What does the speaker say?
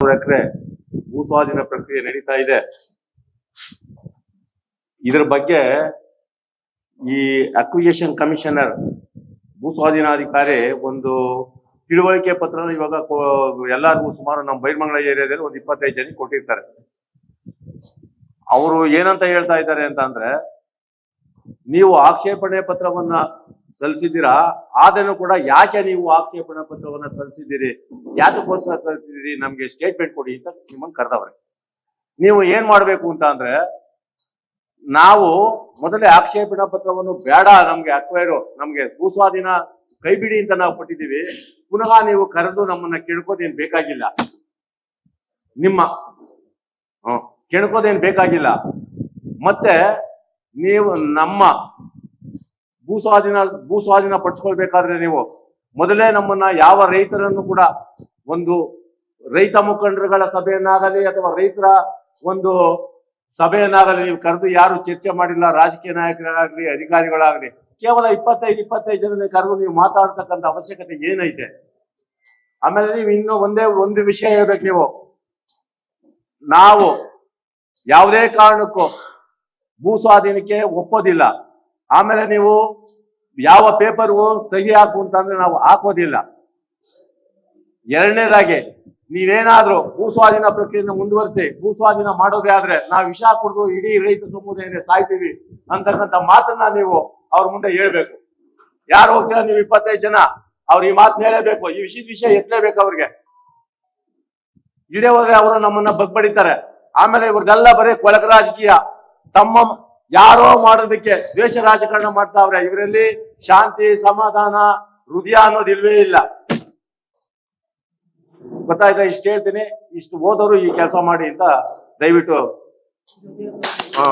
ಎಕರೆ ಭೂ ಸ್ವಾಧೀನ ಪ್ರಕ್ರಿಯೆ ನಡೀತಾ ಇದೆ. ಇದರ ಬಗ್ಗೆ ಈ ಅಕ್ವಿಜೇಷನ್ ಕಮಿಷನರ್ ಭೂ ಸ್ವಾಧೀನಾಧಿಕಾರಿ ಒಂದು ತಿಳುವಳಿಕೆ ಪತ್ರನ ಇವಾಗ ಎಲ್ಲರಿಗೂ ಸುಮಾರು ನಮ್ಮ ಬೈರ್ಮಂಗಲ ಏರಿಯಾದಲ್ಲಿ ಒಂದು ಇಪ್ಪತ್ತೈದು ಜನ ಕೊಟ್ಟಿರ್ತಾರೆ. ಅವರು ಏನಂತ ಹೇಳ್ತಾ ಇದ್ದಾರೆ ಅಂತ ಅಂದ್ರೆ ನೀವು ಆಕ್ಷೇಪಣೆ ಪತ್ರವನ್ನ ಸಲ್ಲಿಸಿದ್ದೀರಾ? ಆದರೂ ಕೂಡ ಯಾಕೆ ನೀವು ಆಕ್ಷೇಪಣೆ ಪತ್ರವನ್ನ ಸಲ್ಲಿಸಿದ್ದೀರಿ? ಯಾತಕ್ಕೋಸ್ಕರ ಸಲ್ಲಿಸಿದ್ದೀರಿ? ನಮ್ಗೆ ಸ್ಟೇಟ್ಮೆಂಟ್ ಕೊಡಿ ಅಂತ ನಿಮ್ಮನ್ನು ಕರೆದವ್ರೆ. ನೀವು ಏನ್ ಮಾಡ್ಬೇಕು ಅಂತ ಅಂದ್ರೆ, ನಾವು ಮೊದಲೇ ಆಕ್ಷೇಪಣೆ ಪತ್ರವನ್ನು ಬೇಡ, ನಮ್ಗೆ ಅಕ್ವೈರು ನಮ್ಗೆ ಭೂಸ್ವಾಧೀನ ಕೈಬಿಡಿ ಅಂತ ನಾವು ಕೊಟ್ಟಿದ್ದೀವಿ. ಪುನಃ ನೀವು ಕರೆದು ನಮ್ಮನ್ನ ಕೆಣ್ಕೋದೇನ್ ಬೇಕಾಗಿಲ್ಲ. ನಿಮ್ಮ ಕೆಣ್ಕೋದೇನ್ ಬೇಕಾಗಿಲ್ಲ. ಮತ್ತೆ ನೀವು ನಮ್ಮ ಭೂಸ್ವಾಧೀನ ಭೂಸ್ವಾಧೀನ ಪಡಿಸ್ಕೊಳ್ಬೇಕಾದ್ರೆ ನೀವು ಮೊದಲೇ ನಮ್ಮನ್ನ ಯಾವ ರೈತರನ್ನು ಕೂಡ ಒಂದು ರೈತ ಮುಖಂಡರುಗಳ ಸಭೆಯನ್ನಾಗಲಿ ಅಥವಾ ರೈತರ ಒಂದು ಸಭೆಯನ್ನಾಗಲಿ ನೀವು ಕರೆದು ಯಾರು ಚರ್ಚೆ ಮಾಡಿಲ್ಲ, ರಾಜಕೀಯ ನಾಯಕರಾಗಲಿ, ಅಧಿಕಾರಿಗಳಾಗಲಿ, ಕೇವಲ ಇಪ್ಪತ್ತೈದು ಇಪ್ಪತ್ತೈದು ಜನ ಕರೆದು ನೀವು ಮಾತಾಡ್ತಕ್ಕಂಥ ಅವಶ್ಯಕತೆ ಏನೈತೆ? ಆಮೇಲೆ ನೀವು ಇನ್ನು ಒಂದೇ ಒಂದು ವಿಷಯ ಹೇಳ್ಬೇಕು ನೀವು. ನಾವು ಯಾವುದೇ ಕಾರಣಕ್ಕೂ ಭೂ ಸ್ವಾಧೀನಕ್ಕೆ ಒಪ್ಪೋದಿಲ್ಲ. ಆಮೇಲೆ ನೀವು ಯಾವ ಪೇಪರ್ ಸಹಿ ಹಾಕು ಅಂತಂದ್ರೆ ನಾವು ಹಾಕೋದಿಲ್ಲ. ಎರಡನೇದಾಗಿ, ನೀವೇನಾದ್ರೂ ಭೂ ಸ್ವಾಧೀನ ಪ್ರಕ್ರಿಯೆಯನ್ನು ಮುಂದುವರಿಸಿ ಭೂ ಸ್ವಾಧೀನ ಮಾಡೋದೇ ಆದ್ರೆ ನಾವು ವಿಷ ಕುಡಿದು ಇಡೀ ರೈತ ಸಮುದಾಯನೇ ಸಾಯ್ತೀವಿ ಅಂತಕ್ಕಂಥ ಮಾತನ್ನ ನೀವು ಅವ್ರ ಮುಂದೆ ಹೇಳ್ಬೇಕು. ಯಾರು ಹೋಗ್ತೀರಾ ನೀವು ಇಪ್ಪತ್ತೈದು ಜನ? ಅವ್ರು ಈ ಮಾತನ್ನ ಹೇಳಬೇಕು, ಈ ವಿಷಯದ ವಿಷಯ ಎತ್ತಲೇಬೇಕು ಅವ್ರಿಗೆ. ಇದೇ ಹೋದ್ರೆ ಅವರು ನಮ್ಮನ್ನ ಬಗ್ಬಡಿತಾರೆ. ಆಮೇಲೆ ಇವ್ರದೆಲ್ಲ ಬರೀ ಕೊಳಕ ರಾಜಕೀಯ. ತಮ್ಮ ಯಾರೋ ಮಾಡೋದಕ್ಕೆ ದ್ವೇಷ ರಾಜಕಾರಣ ಮಾಡ್ತಾವ್ರೆ, ಇವರಲ್ಲಿ ಶಾಂತಿ, ಸಮಾಧಾನ, ಹೃದಯ ಅನ್ನೋದು ಇಲ್ವೇ ಇಲ್ಲ. ಗೊತ್ತಾಯ್ತಾ? ಇಷ್ಟು ಹೇಳ್ತೀನಿ. ಇಷ್ಟು ಓದೋರು ಈ ಕೆಲಸ ಮಾಡಿ ಅಂತ ದಯವಿಟ್ಟು, ಹಾ.